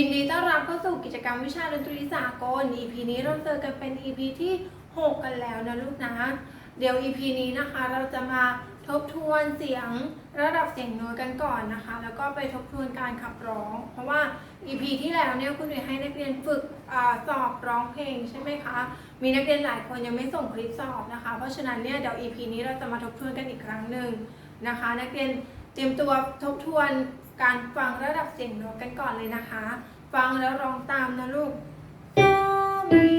ยินดีต้อนรับเข้าสู่กิจกรรมวิชาดนตรีสากล EP นี้เราเจอกันเป็น EP ที่ 6 กันแล้วนะลูกนะ เดี๋ยว EP นี้นะคะเราจะมาทบทวนเสียงระดับเสียงโน้ตกันก่อนนะคะ แล้วก็ไปทบทวนการขับร้อง เพราะว่า EP ที่แล้วเนี่ยคุณหนุ่ยให้นักเรียนฝึกอสอบร้องเพลงใช่ไหมคะ มีนักเรียนหลายคนยังไม่ส่งคลิปสอบนะคะ เพราะฉะนั้นเนี่ยเดี๋ยว EP นี้เราจะมาทบทวนกันอีกครั้งหนึ่งนะคะ นักเรียนเตรียมตัวทบทวน การฟังระดับเสียงโน้ตกันก่อนเลยนะคะ ฟังแล้วร้องตามนะลูกโดมีมี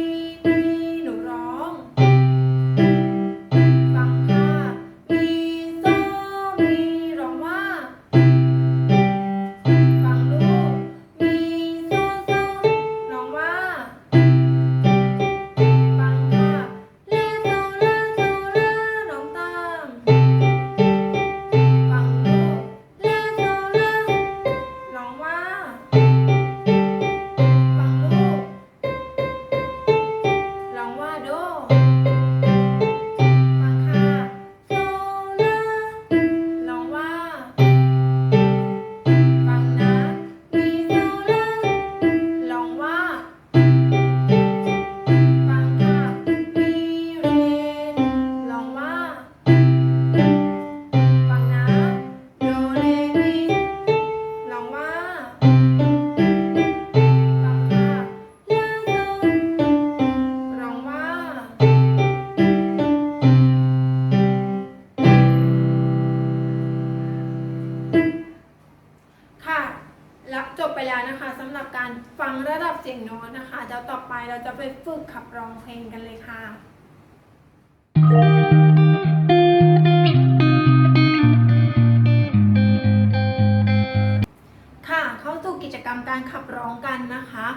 กันนะคะ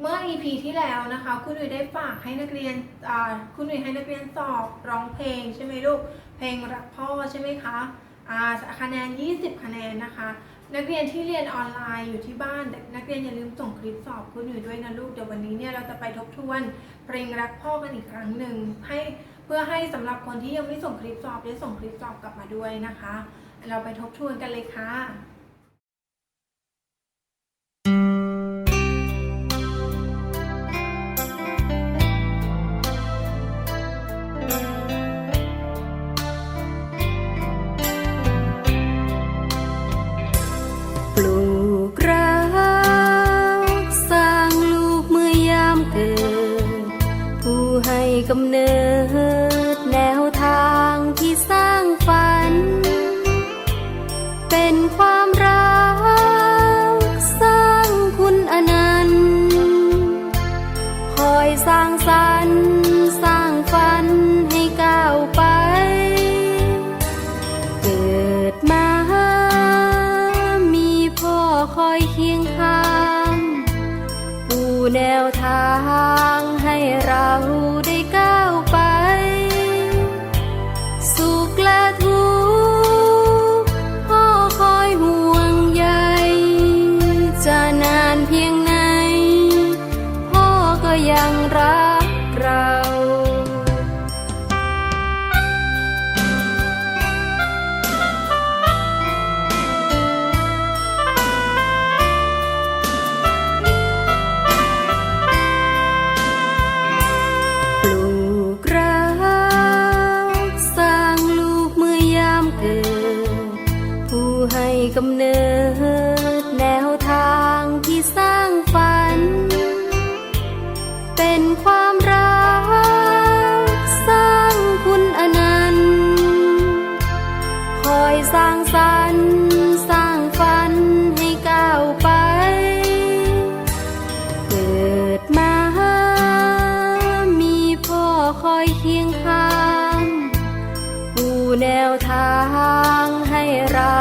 เมื่อ EP ที่แล้วนะคะ คุณหนุ่ยได้ฝากให้นักเรียนคุณหนุ่ยให้นักเรียนสอบร้องเพลงใช่ไหมลูก เพลงรักพ่อใช่ไหมคะอ่าคะแนน 20 คะแนนนะคะ นักเรียนที่เรียนออนไลน์อยู่ที่บ้าน นักเรียนอย่าลืมส่งคลิปสอบคุณหนุ่ยด้วยนะลูก เดี๋ยววันนี้เนี่ยเราจะไปทบทวนเพลงรักพ่อกันอีกครั้งหนึ่งให้เพื่อให้สำหรับคนที่ยังไม่ส่งคลิปสอบได้ส่งคลิปสอบกลับมาด้วยนะคะ เราไปทบทวนกันเลยค่ะ แนวทางให้เรา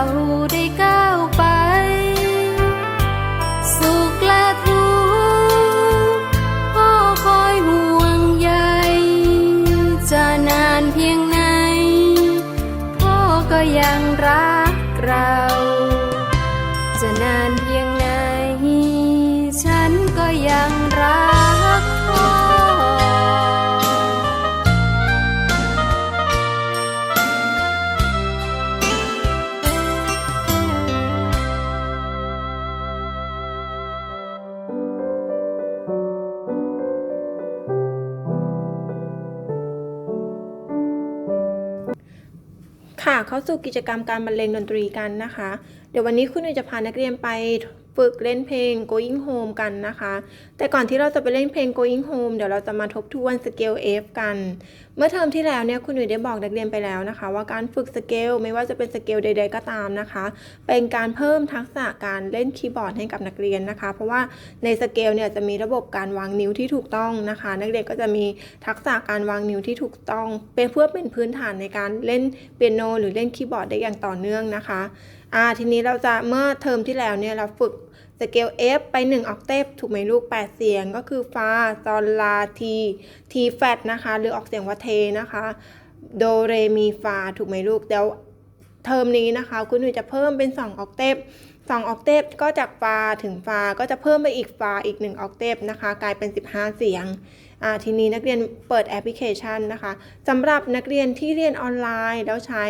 ค่ะเข้าสู่กิจกรรมการบรรเลงดนตรีกันนะคะ เดี๋ยววันนี้คุณหนุ่ยจะพานักเรียนไป ฝึกเล่นเพลง Going Home กันนะคะ แต่ก่อนที่เราจะไปเล่นเพลง Going Home เดี๋ยวเราจะมาทบทวนสเกล F กัน เมื่อเทอมที่แล้วเนี่ยคุณหนุ่ยได้บอกนักเรียนไปแล้วนะคะ ว่าการฝึกสเกลไม่ว่าจะเป็นสเกลใด ๆ ก็ตามนะคะ เป็นการเพิ่มทักษะการเล่นคีย์บอร์ดให้กับนักเรียนนะคะ เพราะว่าในสเกลเนี่ยจะมีระบบการวางนิ้วที่ถูกต้องนะคะ นักเรียนก็จะมีทักษะการวางนิ้วที่ถูกต้องเป็นเพื่อเป็นพื้นฐานในการเล่นเปียโน หรือเล่นคีย์บอร์ดได้อย่างต่อเนื่องนะคะ อ่าทีนี้เราจะเมื่อเทอมที่แล้วเนี่ยเราฝึกสเกล F ไป 1 ออกเทปถูกไหมลูก 8 เสียงก็คือฟาซอลลาทีทีแฟตนะคะ หรือออกเสียงว่าเทนะคะ โดเรมีฟาถูกไหมลูกเดี๋ยวเทอมนี้นะคะ คุณหนุ่ยจะเพิ่มเป็น 2 ออกเทป2ออกเทปก็จากฟาถึงฟาก็จะเพิ่มไปอีกฟาอีก 1 ออกเทปนะคะ กลายเป็น 15 เสียงทีนี้นักเรียนเปิดแอปพลิเคชันนะคะสำหรับนักเรียนที่เรียนออนไลน์แล้วใช้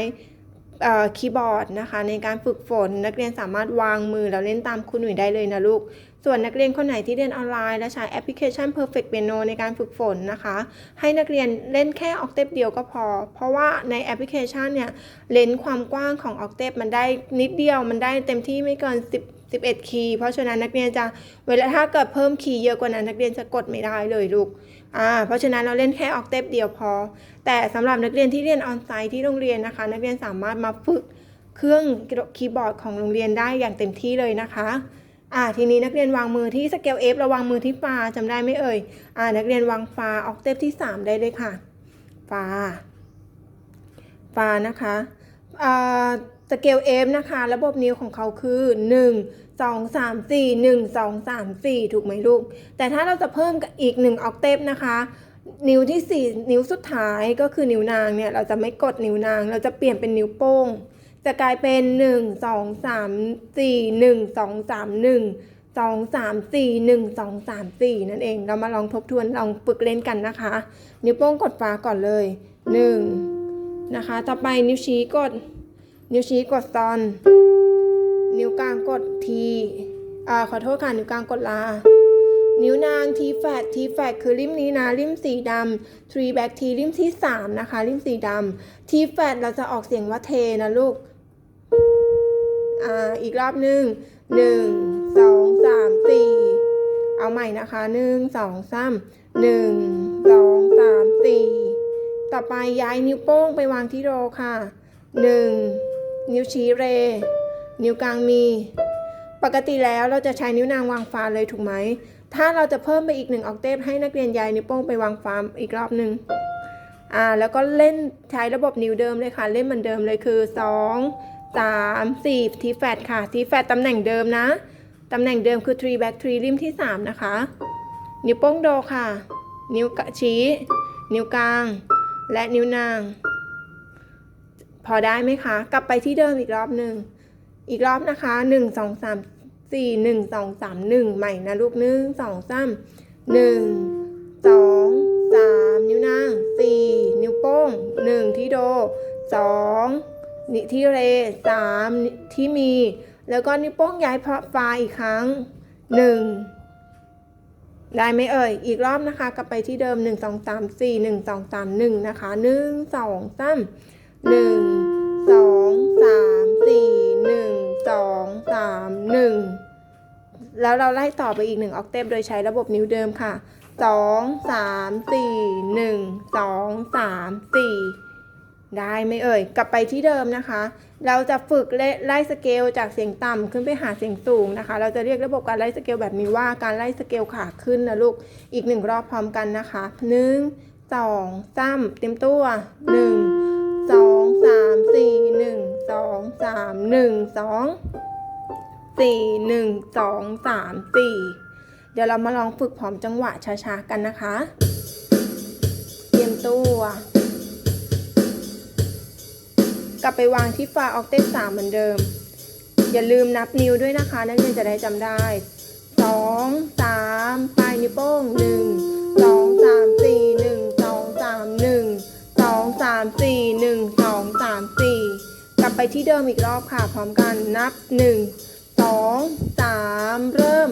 คีย์บอร์ดนะคะ ในการฝึกฝนนักเรียนสามารถวางมือแล้วเล่นตามคุณหนุ่ยได้เลยนะลูก ส่วนนักเรียนคนไหนที่เรียนออนไลน์และใช้แอปพลิเคชัน Perfect Piano ในการฝึกฝนนะคะ ให้นักเรียนเล่นแค่ออกเทปเดียวก็พอ เพราะว่าในแอปพลิเคชันเนี่ยเลนส์ความกว้างของออกเทปมันได้นิดเดียวมันได้เต็มที่ไม่เกิน 10 11 คีย์เพราะฉะนั้นนักเรียนจะเวลาถ้าเกิดเพิ่มคีย์เยอะกว่านั้นนักเรียนจะกดไม่ได้เลยลูก อ่าเพราะฉะนั้นเราเล่นแค่ออกเทปเดียวพอ แต่สำหรับนักเรียนที่เรียนออนไซต์ที่โรงเรียนนะคะ นักเรียนสามารถมาฝึกเครื่องคีย์บอร์ดของโรงเรียนได้อย่างเต็มที่เลยนะคะอ่าทีนี้นักเรียนวางมือที่สเกล F เราวางมือที่ฟาจำได้ไหมเอ่ยอ่านักเรียนวางฟาออกเทปที่ 3 ได้เลยค่ะฟาฟานะคะอ่า สเกล F นะคะ ระบบนิ้วของเขาคือ 1 2 3 4 1 2 3 4 ถูกไหมลูก แต่ถ้าเราจะเพิ่มอีก 1 ออกเทปนะคะ นิ้วที่ 4 นิ้วสุดท้ายก็คือนิ้วนางเนี่ย เราจะไม่กดนิ้วนาง เราจะเปลี่ยนเป็นนิ้วโป้ง จะกลายเป็น 1 2 3 4 1 2 3 1 2 3 4 1 2 3 4 นั่นเอง เรามาลองทบทวนลองฝึกเล่นกันนะคะ นิ้วโป้งกดฟ้าก่อนเลย 1 นะคะ ต่อไปนิ้วชี้กด นิ้วชี้กดซอน นิ้วกลางกดทีอ่าขอโทษค่ะ นิ้วกลางกดลา นิ้วนางทีแฟตทีแฟตคือริมนี้นะริมสีดำทรีแบ็กทีริมที่3นะคะริมสีดำทีแฟตเราจะออกเสียงว่าเทนะลูกอ่าอีกรอบหนึ่งหนึ่งสองสามสี่เอาใหม่นะคะหนึ่งสองสามหนึ่งสองสามสี่ต่อไปย้ายนิ้วโป้งไปวางที่โรค่ะหนึ่ง นิ้วชี้เร นิ้วกลางมี ปกติแล้วเราจะใช้นิ้วนางวางฟ้าเลยถูกไหม ถ้าเราจะเพิ่มไปอีกหนึ่งออกเทปให้นักเรียนย้ายนิ้วโป้งไปวางฟ้าอีกรอบหนึ่งอ่าแล้วก็เล่นใช้ระบบนิ้วเดิมเลยค่ะ เล่นเหมือนเดิมเลยคือ 2 3 4ทีแฟตค่ะทีแฟตตำแหน่งเดิมนะ ตำแหน่งเดิมคือ 3 back 3ริมที่ 3 นะคะ นิ้วโป้งโดค่ะ นิ้วกะชี้ นิ้วกลาง และนิ้วนาง พอได้ไหมคะ กลับไปที่เดิมอีกรอบหนึ่ง อีกรอบนะคะ 1 2 3 4 1 2 3 1 ใหม่นะลูกหนึ่งสองสามหนึ่งสองสามนิ้วนาง4นิ้วโป้ง1ที่โด2นิที่เรสามที่มี แล้วก็นิ้วโป้งย้ายเพาะฟ้าอีกครั้งหนึ่งได้ไหมเอ่ย อีกรอบนะคะ กลับไปที่เดิม1 2 3 4 1 2 3 1นะคะ 1 2 3 1 2 3 4 1 2 3 1แล้วเราไล่ต่อไปอีก1ออกเทปโดยใช้ระบบนิ้วเดิมค่ะ2 3 4 1 2 3 4ได้ไหมเอ่ย กลับไปที่เดิมนะคะ เราจะฝึกไล่สเกลจากเสียงต่ำขึ้นไปหาเสียงสูงนะคะ เราจะเรียกระบบการไล่สเกลแบบนี้ว่าการไล่สเกลขาขึ้นนะลูก อีกหนึ่งรอบพร้อมกันนะคะหนึ่งสองสามเต็มตัวหนึ่ง สามสี่หนึ่งสองสามหนึ่งสองสี่หนึ่งสองสามสี่เดี๋ยวเรามาลองฝึกพร้อมจังหวะช้าๆกันนะคะ เตรียมตัวกลับไปวางที่ฟาออกเทปสามเหมือนเดิม อย่าลืมนับนิ้วด้วยนะคะ นักเรียนจะได้จำได้สองสามปลายนิ้วโป้งหนึ่งสองสามสี่หนึ่งสองสามหนึ่งสองสามสี่หนึ่ง ไปที่เดิมอีกรอบค่ะ พร้อมกันนับหนึ่งสองสามเริ่ม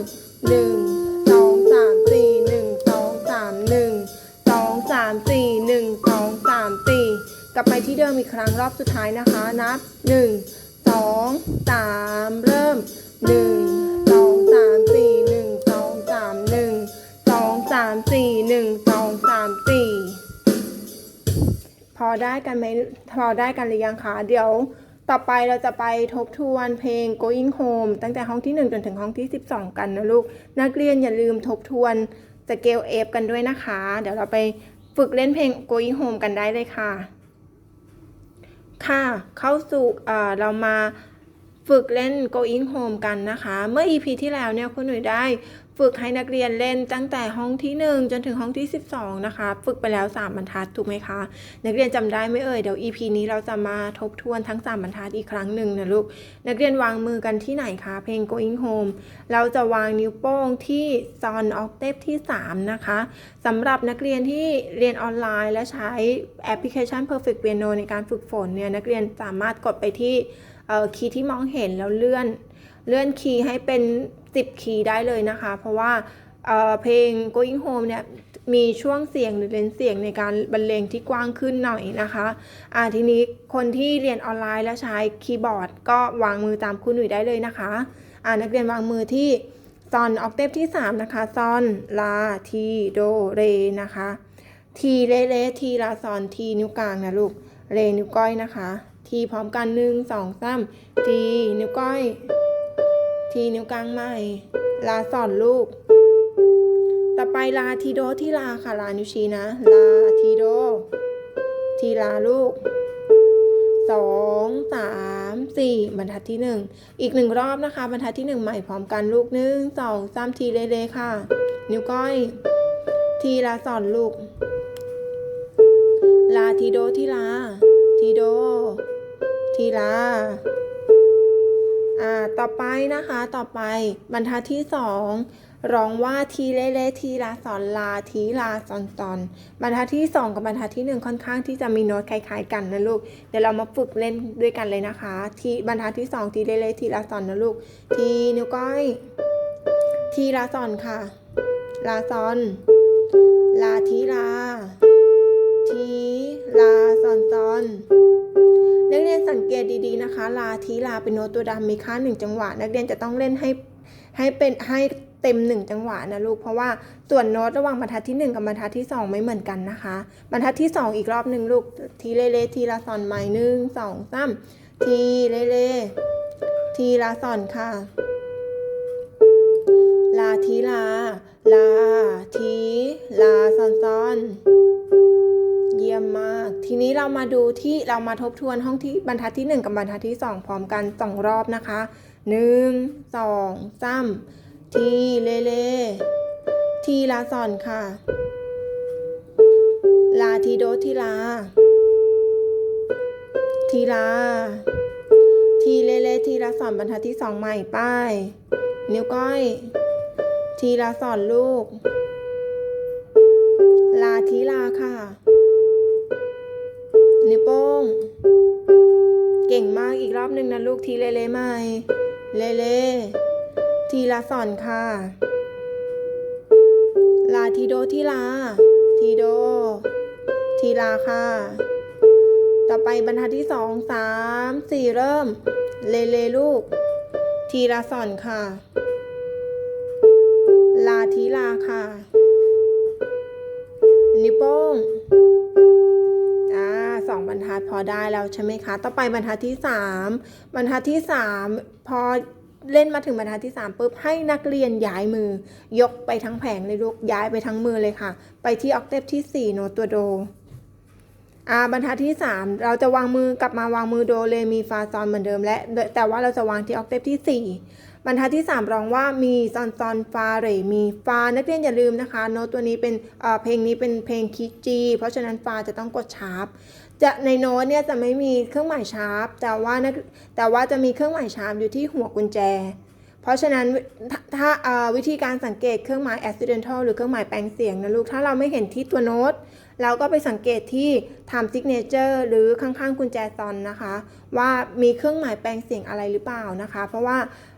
หนึ่งสองสามสี่หนึ่งสองสามหนึ่งสองสามสี่หนึ่งสองสามสี่กลับไปที่เดิมอีกครั้งรอบสุดท้ายนะคะ นับ 1 2 3 เริ่ม 1 2 3 4 1 2 3 1 2 3 4 1 2 3 4 พอได้กันไหมพอได้กันหรือยังคะเดี๋ยว ต่อไปเราจะไปทบทวนเพลง going home ตั้งแต่ห้องที่ 1 จนถึงห้องที่ 12 กันนะลูก นักเรียนอย่าลืมทบทวนสเกล F กันด้วยนะคะ เดี๋ยวเราไปฝึกเล่นเพลง going home กันได้เลยค่ะ ค่ะ เข้าสู่เออเรามาฝึกเล่น going home กันนะคะ เมื่อ EP ที่แล้วเนี่ยคุณหนุ่ยได้ ฝึกให้นักเรียนเล่นตั้งแต่ห้องที่ 1 จนถึงห้องที่ 12 นะคะ ฝึกไปแล้ว 3 บรรทัดถูกไหมคะ นักเรียนจำได้ไหมเอ่ยเดี๋ยว EP นี้เราจะมาทบทวนทั้ง 3 บรรทัดอีกครั้งหนึ่งนะลูก นักเรียนวางมือกันที่ไหนคะ เพลง going home เราจะวางนิ้วโป้งที่ son octave ที่ 3 นะคะสำหรับนักเรียนที่เรียนออนไลน์และใช้แอปพลิเคชัน perfect piano ในการฝึกฝนเนี่ยนักเรียนสามารถกดไปที่คีย์ที่มองเห็นแล้วเลื่อน เลื่อนคีย์ให้เป็น 10 คีย์ได้เลยนะคะ เพราะว่าเเพลง going home เนี่ยมีช่วงเสียงหรือเลนเสียงในการบรรเลงที่กว้างขึ้นหน่อยนะคะอ่าทีนี้คนที่เรียนออนไลน์และใช้คีย์บอร์ด ก็วางมือตามคุณหนุ่ยได้เลยนะคะอ่านักเรียนวางมือที่ซอนออกเทปที่ 3 นะคะซอนลาทีโดเรนะคะทีเลเลทีลาซอนทีนิ้วกลางนะลูกเรนิ้วก้อยนะคะ ทีพร้อมกันหนึ่งสองสามทีนิ้วก้อย ทีนิ้วกลางใหม่ ลาสอนลูก ต่อไปลาทีโดที่ลาค่ะลานิ้วชี้นะ ลาทีโด ทีลาลูกสองสามสี่บรรทัดที่หนึ่งอีกหนึ่งรอบนะคะ บรรทัดที่หนึ่งใหม่พร้อมกันลูกหนึ่งสองสามทีเลเลค่ะ นิ้วก้อย ทีลาสอนลูก ลาทีโดทีลา ทีโด ทีลา ต่อไปนะคะต่อไปบรรทัดที่สองร้องว่าทีเละเละทีลาสอนลาทีลาสอนตอนบรรทัดที่สองกับบรรทัดที่หนึ่งค่อนข้างที่จะมีโน้ตคล้ายๆกันนะลูกเดี๋ยวเรามาฝึกเล่นด้วยกันเลยนะคะ ทีบรรทัดที่สองทีเละเละทีลาสอนนะลูก ทีนิ้วก้อย ทีลาสอนค่ะ ลาซอน ลาทีลา ทีลาซอนซอน นักเรียนสังเกตดีๆนะคะ ลาทีลาเป็นโน้ตตัวดำมีค่าหนึ่งจังหวะ นักเรียนจะต้องเล่นให้ให้เป็นให้เต็มหนึ่งจังหวะนะลูก เพราะว่าส่วนโน้ตระหว่างบรรทัดที่หนึ่งกับบรรทัดที่สองไม่เหมือนกันนะคะ บรรทัดที่สองอีกรอบหนึ่งลูก ทีเลเลทีละสอนใหม่หนึ่งสองสามทีเลเลทีละสอนค่ะ ลาทีลา ลาทีลาซอนซอน เยี่ยมมาก ทีนี้เรามาดูที่เรามาทบทวนห้องที่บรรทัดที่ 1 กับบรรทัดที่ 2 พร้อมกัน 2 รอบนะคะ 1 2 3 ทีเลเลทีลาสอนค่ะ ลาทีโดทีลา ทีลา ทีเลเลทีลาสอนบรรทัดที่2ใหม่ป้าย นิ้วก้อย ทีลาสอนลูก ลาทีลาค่ะ นิ้วโป้ง เก่งมากอีกรอบหนึ่งนะลูกทีเลเลใหม่ เลเล ทีละสอนค่ะ ลาทีโดทีลา ทีโด ทีลาค่ะ ต่อไปบรรทัดที่สองสามสี่เริ่ม เลเลลูก ทีละสอนค่ะ ลาทีลาค่ะ นิ้วโป้ง อ่าสองบรรทัดพอได้แล้วใช่ไหมคะ ต่อไปบรรทัดที่สามบรรทัดที่สามพอเล่นมาถึงบรรทัดที่สามปุ๊บให้นักเรียนย้ายมือ ยกไปทั้งแผงเลยลูกย้ายไปทั้งมือเลยค่ะ ไปที่ออกเทปที่สี่โนตัวโดอาบรรทัดที่สามเราจะวางมือกลับมาวางมือโดเลมีฟาซอนเหมือนเดิมและ แต่ว่าเราจะวางที่ออกเทปที่สี่บรรทัดที่สามร้องว่ามีซอนซอนฟาเรมีฟานักเรียนอย่าลืมนะคะ โน้ตตัวนี้เป็นเอ่อเพลงนี้เป็นเพลงคีย์จีเพราะฉะนั้นฟาจะต้องกดชาร์ป จะในโน้ตเนี่ยจะไม่มีเครื่องหมายชาร์ปแต่ว่านักแต่ว่าจะมีเครื่องหมายชาร์ปอยู่ที่หัวกุญแจ เพราะฉะนั้นถ้าถาวิธีการสังเกตเครื่องหมาย accidental หรือเครื่องหมายแปลงเสียงนะลูกถ้าเราไม่เห็นที่ตัวโน้ตเราก็ไปสังเกตที่ time signature หรือข้างๆกุญแจซอนนะคะ ว่ามีเครื่องหมายแปลงเสียงอะไรหรือเปล่านะคะ เพราะว่า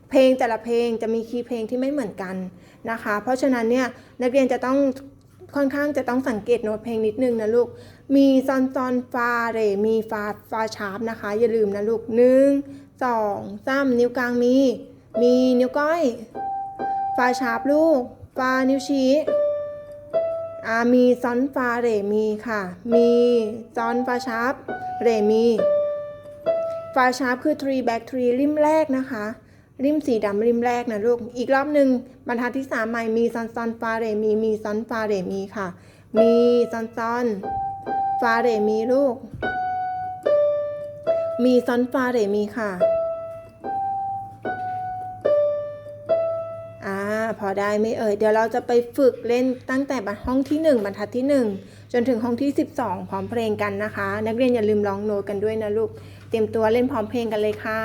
เพลงแต่ละเพลงจะมีคีย์เพลงที่ไม่เหมือนกันนะคะ เพราะฉะนั้นเนี่ยนักเรียนจะต้อง ค่อนข้างจะต้องสังเกตโน้ตเพลงนิดนึงนะลูก มีซอนซอนฟาเร มีฟาฟาชาร์ปนะคะ อย่าลืมนะลูกหนึ่งสองสามนิ้วกลางมี มีนิ้วก้อย ฟาชาร์ปลูก ฟานิ้วชี้อ่ามีซอนฟาเร มีค่ะ มีซอนฟาชาร์ปเร มี ฟาชาร์ปคือ three back three ริมแรกนะคะ ริมสีดำริมแรกนะลูก อีกรอบหนึ่งบรรทัดที่สามใหม่มีซอนซอนฟาเรมีมีซอนฟาเรมีค่ะ มีซอนซอนฟาเรมีลูก มีซอนฟาเรมีค่ะอ่าพอได้ไม่เอ่ย เดี๋ยวเราจะไปฝึกเล่นตั้งแต่ห้องที่ 1 บรรทัดที่ 1 จนถึงห้องที่ 12 พร้อมเพลงกันนะคะ นักเรียนอย่าลืมร้องโน้ตกันด้วยนะลูก เตรียมตัวเล่นพร้อมเพลงกันเลยค่ะ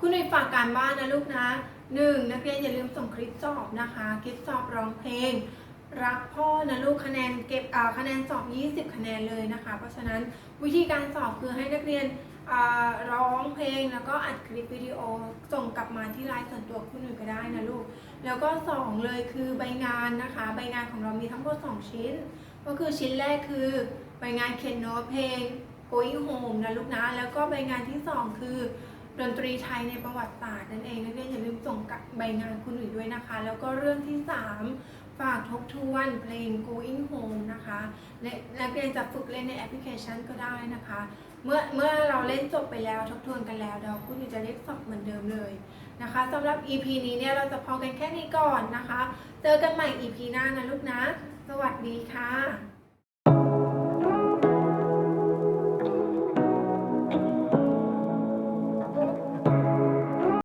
คุณหนุ่ยฝากการบ้านนะลูกนะหนึ่งนักเรียนอย่าลืมส่งคลิปสอบนะคะ คลิปสอบร้องเพลง รักพ่อนะลูกคะแนนเก็บคะแนนสอบ 20 คะแนนเลยนะคะ เพราะฉะนั้นวิธีการสอบคือให้นักเรียนร้องเพลงแล้วก็อัดคลิปวิดีโอส่งกลับมาที่ไลน์ส่วนตัวคุณหนุ่ยก็ได้นะลูก แล้วก็สองเลยคือใบงานนะคะ ใบงานของเรามีทั้งหมด 2 ชิ้น ก็คือชิ้นแรกคือใบงานเขียนโน้ตเพลง going home นะลูกนะ แล้วก็ใบงานที่ 2 คือ ดนตรีไทยในประวัติศาสตร์นั่นเองนักเรียนอย่าลืมส่งใบงานคุณหนุ่ยด้วยนะคะ แล้วก็เรื่องที่ 3 ฝากทบทวนเพลง going home นะคะและนักเรียนจะฝึกเล่นในแอปพลิเคชันก็ได้นะคะ เมื่อเมื่อเราเล่นจบไปแล้วทบทวนกันแล้วเดี๋ยวคุณหนุ่ยจะเรียกสอบเหมือนเดิมเลยนะคะสำหรับ EP นี้เนี่ยเราจะพอกันแค่นี้ก่อนนะคะ เจอกันใหม่ EP หน้านะลูกนะ สวัสดีค่ะ